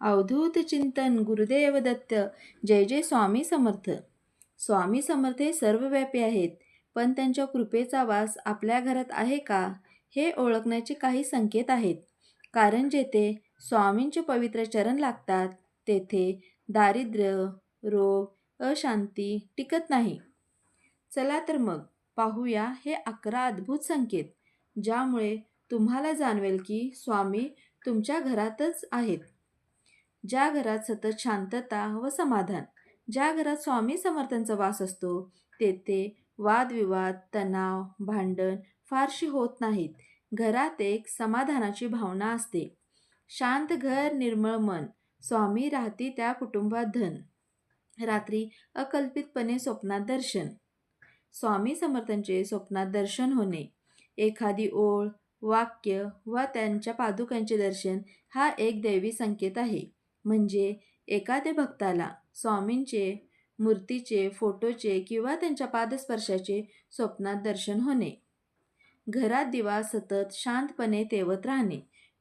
अवधूत चिंतन गुरुदेव दत्त. जय जय स्वामी समर्थ. स्वामी समर्थ हे सर्वव्यापी आहेत पण त्यांच्या कृपेचा वास आपल्या घरात आहे का हे ओळखण्याचे काही संकेत आहेत. कारण जेथे स्वामींचे पवित्र चरण लागतात तेथे दारिद्र्य रोग अशांती टिकत नाही. चला तर मग पाहूया हे अकरा अद्भुत संकेत ज्यामुळे तुम्हाला जाणवेल की स्वामी तुमच्या घरातच आहेत. ज्या घरात सतत शांतता व समाधान ज्या घरात स्वामी समर्थांचा वास असतो तेथे वादविवाद तणाव भांडण फारशी होत नाहीत. घरात एक समाधानाची भावना असते. शांत घर निर्मळ मन. स्वामी राहती त्या कुटुंबात धन. रात्री अकल्पितपणे स्वप्नात दर्शन. स्वामी समर्थांचे स्वप्नात दर्शन होणे. एखादी ओळ वाक्य वा त्यांच्या पादुकांचे दर्शन हा एक दैवी संकेत आहे. म्हणजे एखाद्या भक्ताला स्वामींचे मूर्तीचे फोटोचे किंवा त्यांच्या पादस्पर्शाचे स्वप्नात दर्शन होणे. घरात दिवा सतत शांतपणे तेवत राहणे.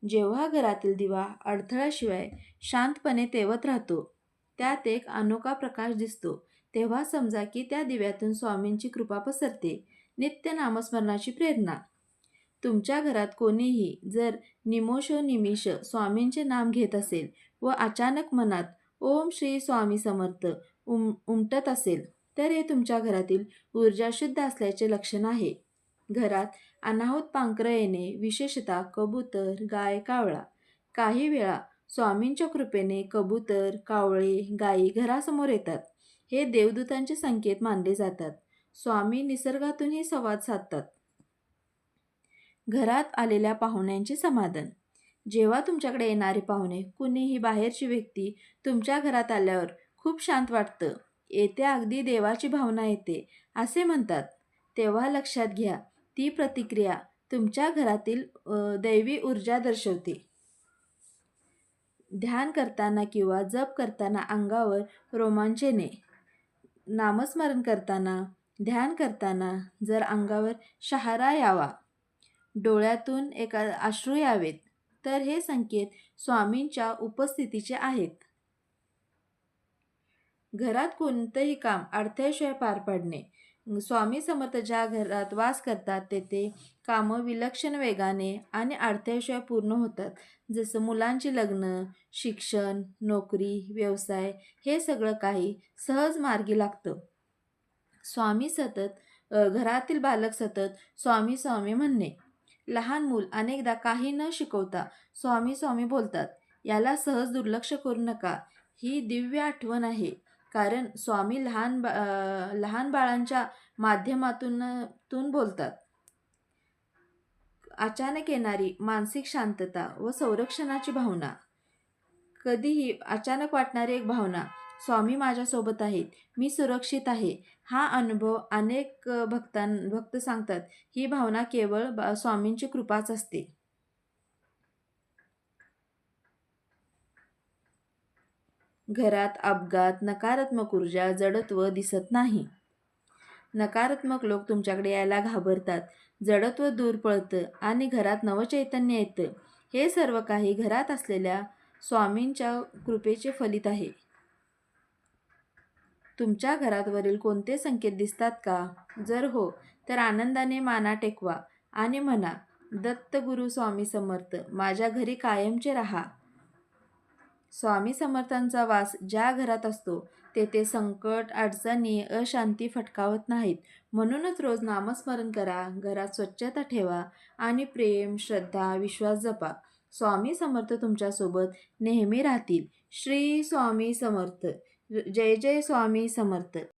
जेव्हा घरातील दिवा अडथळ्याशिवाय शांतपणे तेवत राहतो त्यात एक अनोखा प्रकाश दिसतो. तेव्हा समजा की त्या दिव्यातून स्वामींची कृपा पसरते. नित्य नामस्मरणाची प्रेरणा. तुमच्या घरात कोणीही जर निमोषो निमिष स्वामींचे नाम घेत असेल व अचानक मनात ओम श्री स्वामी समर्थ उम उमटत असेल तर हे तुमच्या घरातील ऊर्जा शुद्ध असल्याचे लक्षण आहे. घरात अनाहूत पांखरं येणे विशेषतः कबूतर गाय कावळा. काही वेळा स्वामींच्या कृपेने कबूतर कावळे गायी घरासमोर येतात. हे देवदूतांचे संकेत मानले जातात. स्वामी निसर्गातूनही संवाद साधतात. घरात आलेल्या पाहुण्यांचे समाधान. जेव्हा तुमच्याकडे येणारे पाहुणे कुणीही बाहेरची व्यक्ती तुमच्या घरात आल्यावर खूप शांत वाटतं. येथे अगदी देवाची भावना येते असे म्हणतात. तेव्हा लक्षात घ्या ती प्रतिक्रिया तुमच्या घरातील दैवी ऊर्जा दर्शवते. ध्यान करताना किंवा जप करताना अंगावर रोमांचने नामस्मरण करताना ध्यान करताना जर अंगावर शहारा यावा डोळ्यातून एका अश्रू यावेत. तर हे संकेत स्वामींच्या उपस्थितीचे आहेत. घरात कोणतंही काम अडथळ्याशिवाय पार पाडणे. स्वामी समर्थ ज्या घरात वास करतात तेथे कामं विलक्षण वेगाने आणि अडथळ्याशिवाय पूर्ण होतात. जसं मुलांची लग्न शिक्षण नोकरी व्यवसाय हे सगळं काही सहज मार्गी लागतं. स्वामी सतत घरातील बालक सतत स्वामी स्वामी म्हणणे. लहान मूल अनेकदा काही न शिकवता स्वामी स्वामी बोलतात याला सहज दुर्लक्ष करू नका. ही दिव्य आठवण आहे. कारण स्वामी लहान बा लहान बाळांच्या माध्यमातून तून बोलतात. अचानक येणारी मानसिक शांतता व संरक्षणाची भावना. कधीही अचानक वाटणारी एक भावना स्वामी माझ्यासोबत आहेत. मी सुरक्षित आहे. हा अनुभव अनेक भक्तां भक्त सांगतात. ही भावना केवळ स्वामींची कृपाच असते. घरात अपघात नकारात्मक ऊर्जा जडत्व दिसत नाही. नकारात्मक लोक तुमच्याकडे यायला घाबरतात. जडत्व दूर पळतं आणि घरात नवचैतन्य येतं. हे सर्व काही घरात असलेल्या स्वामींच्या कृपेचे फलित आहे. तुमच्या घरातवरील कोणते संकेत दिसतात का? जर हो तर आनंदाने माना टेकवा आणि म्हणा दत्तगुरु स्वामी समर्थ माझ्या घरी कायमचे राहा. स्वामी समर्थांचा वास ज्या घरात असतो तेथे संकट अडचणी अशांती फटकावत नाहीत. म्हणूनच रोज नामस्मरण करा घरात स्वच्छता ठेवा आणि प्रेम श्रद्धा विश्वास जपा. स्वामी समर्थ तुमच्यासोबत नेहमी राहतील. श्री स्वामी समर्थ. जय जय स्वामी समर्थ.